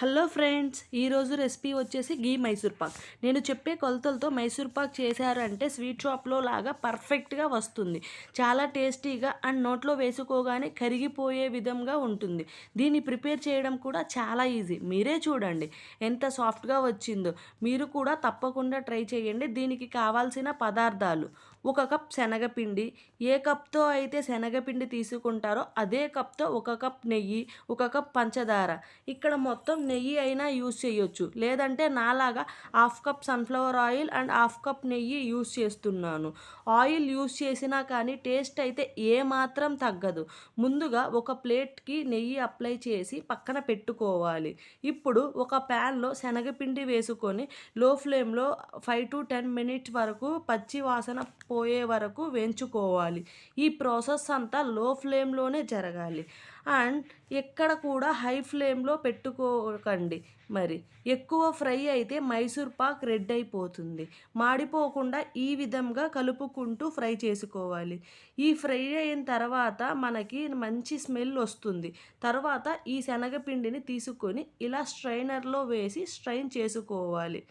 Hello friends ఈరోజు recipe వచ్చేసి గీ మైసూర్ పాక్. నేను చెప్పే కొలతలతో మైసూర్ పాక్ చేశారంటే స్వీట్ షాప్లో లాగా పర్ఫెక్ట్గా వస్తుంది. చాలా టేస్టీగా అండ్ నోట్లో వేసుకోగానే కరిగిపోయే విధంగా ఉంటుంది. దీన్ని ప్రిపేర్ చేయడం కూడా చాలా ఈజీ. మీరే చూడండి ఎంత సాఫ్ట్గా వచ్చిందో. మీరు కూడా తప్పకుండా ట్రై చేయండి. దీనికి కావాల్సిన పదార్థాలు ఒక కప్ శనగపిండి ఏ కప్తో అయితే శనగపిండి తీసుకుంటారో అదే కప్తో ఒక కప్ నెయ్యి ఒక కప్ పంచదార. ఇక్కడ మొత్తం నెయ్యి అయినా యూస్ చేయొచ్చు. లేదంటే నాలాగా half cup sunflower oil and half cup నెయ్యి యూస్ చేస్తున్నాను. ఆయిల్ యూస్ చేసినా కానీ టేస్ట్ అయితే ఏ మాత్రం తగ్గదు. ముందుగా ఒక ప్లేట్కి నెయ్యి అప్లై చేసి పక్కన పెట్టుకోవాలి. ఇప్పుడు ఒక ప్యాన్లో శనగపిండి వేసుకొని లో ఫ్లేమ్లో ఫైవ్ టు టెన్ మినిట్స్ వరకు పచ్చి వాసన పోయే వరకు వేయించుకోవాలి. ఈ ప్రాసెస్ అంతా లో ఫ్లేమ్లోనే జరగాలి. అండ్ ఎక్కడ కూడా హై ఫ్లేమ్లో పెట్టుకోకండి. మరి ఎక్కువ ఫ్రై అయితే మైసూర్ పాక్ రెడ్ అయిపోతుంది. మాడిపోకుండా ఈ విధంగా కలుపుకుంటూ ఫ్రై చేసుకోవాలి. ఈ ఫ్రై అయిన తర్వాత మనకి మంచి స్మెల్ వస్తుంది. తర్వాత ఈ శనగపిండిని తీసుకొని ఇలా స్ట్రైనర్లో వేసి స్ట్రైన్ చేసుకోవాలి.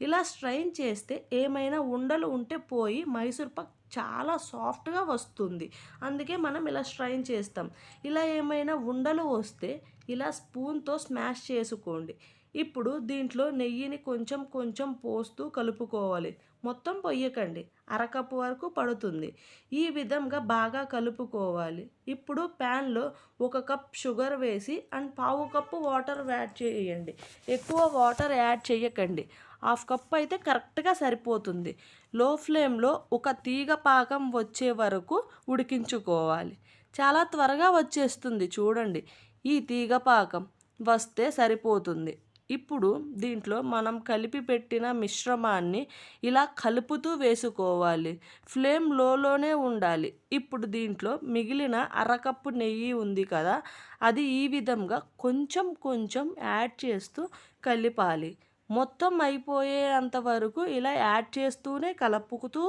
ఇలా స్ట్రైన్ చేస్తే ఏమైనా ఉండలు ఉంటే పోయి మైసూర్ పాక్ చాలా సాఫ్ట్గా వస్తుంది. అందుకే మనం ఇలా స్ట్రైన్ చేస్తాం. ఇలా ఏమైనా ఉండలు వస్తే ఇలా స్పూన్తో స్మాష్ చేసుకోండి. ఇప్పుడు దీంట్లో నెయ్యిని కొంచెం కొంచెం పోస్తూ కలుపుకోవాలి. మొత్తం పొయ్యకండి. అరకప్పు వరకు పడుతుంది. ఈ విధంగా బాగా కలుపుకోవాలి. ఇప్పుడు ప్యాన్లో ఒక కప్ షుగర్ వేసి అండ్ పావు కప్పు వాటర్ యాడ్ చేయండి. ఎక్కువ వాటర్ యాడ్ చేయకండి. హాఫ్ కప్ అయితే కరెక్ట్గా సరిపోతుంది. లో ఫ్లేమ్లో ఒక తీగ పాకం వచ్చే వరకు ఉడికించుకోవాలి. చాలా త్వరగా వచ్చేస్తుంది చూడండి. ఈ తీగ పాకం వస్తే సరిపోతుంది. ఇప్పుడు దీంట్లో మనం కలిపి పెట్టిన మిశ్రమాన్ని ఇలా కలుపుతూ వేసుకోవాలి. ఫ్లేమ్ లోలోనే ఉండాలి. ఇప్పుడు దీంట్లో మిగిలిన అరకప్పు నెయ్యి ఉంది కదా అది ఈ విధంగా కొంచెం కొంచెం యాడ్ చేస్తూ కలిపాలి. మొత్తం అయిపోయేంత వరకు ఇలా యాడ్ చేస్తూనే కలుపుకుతూ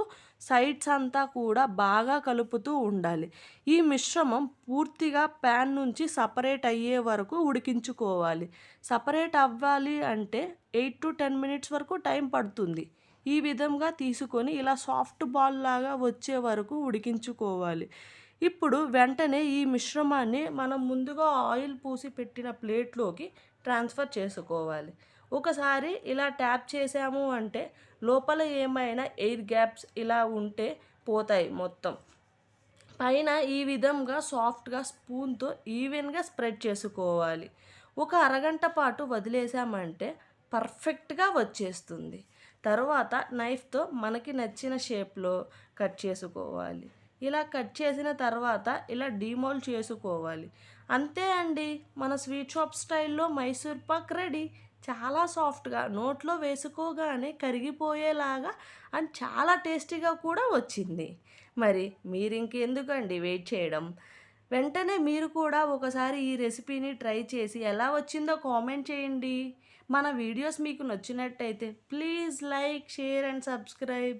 సైడ్స్ అంతా కూడా బాగా కలుపుతూ ఉండాలి. ఈ మిశ్రమం పూర్తిగా ప్యాన్ నుంచి సపరేట్ అయ్యే వరకు ఉడికించుకోవాలి. సపరేట్ అవ్వాలి అంటే ఎయిట్ టు టెన్ మినిట్స్ వరకు టైం పడుతుంది. ఈ విధంగా తీసుకొని ఇలా సాఫ్ట్ బాల్ లాగా వచ్చే వరకు ఉడికించుకోవాలి. ఇప్పుడు వెంటనే ఈ మిశ్రమాన్ని మనం ముందుగా ఆయిల్ పూసి పెట్టిన ప్లేట్లోకి ట్రాన్స్ఫర్ చేసుకోవాలి. ఒకసారి ఇలా ట్యాప్ చేసాము అంటే లోపల ఏమైనా ఎయిర్ గ్యాప్స్ ఇలా ఉంటే పోతాయి మొత్తం. పైన ఈ విధంగా సాఫ్ట్గా స్పూన్తో ఈవెన్గా స్ప్రెడ్ చేసుకోవాలి. ఒక అరగంట పాటు వదిలేసామంటే పర్ఫెక్ట్గా వచ్చేస్తుంది. తర్వాత నైఫ్తో మనకి నచ్చిన షేప్లో కట్ చేసుకోవాలి. ఇలా కట్ చేసిన తర్వాత ఇలా డీమోల్ చేసుకోవాలి. అంతే అండి. మన స్వీట్ షాప్ స్టైల్లో మైసూర్ పాక్ రెడీ. చాలా సాఫ్ట్గా నోట్లో వేసుకోగానే కరిగిపోయేలాగా అండ్ చాలా టేస్టీగా కూడా వచ్చింది. మరి మీరు ఇంకెందుకండి వెయిట్ చేయడం? వెంటనే మీరు కూడా ఒకసారి ఈ రెసిపీని ట్రై చేసి ఎలా వచ్చిందో కామెంట్ చేయండి. మన వీడియోస్ మీకు నచ్చినట్టయితే please like share and subscribe.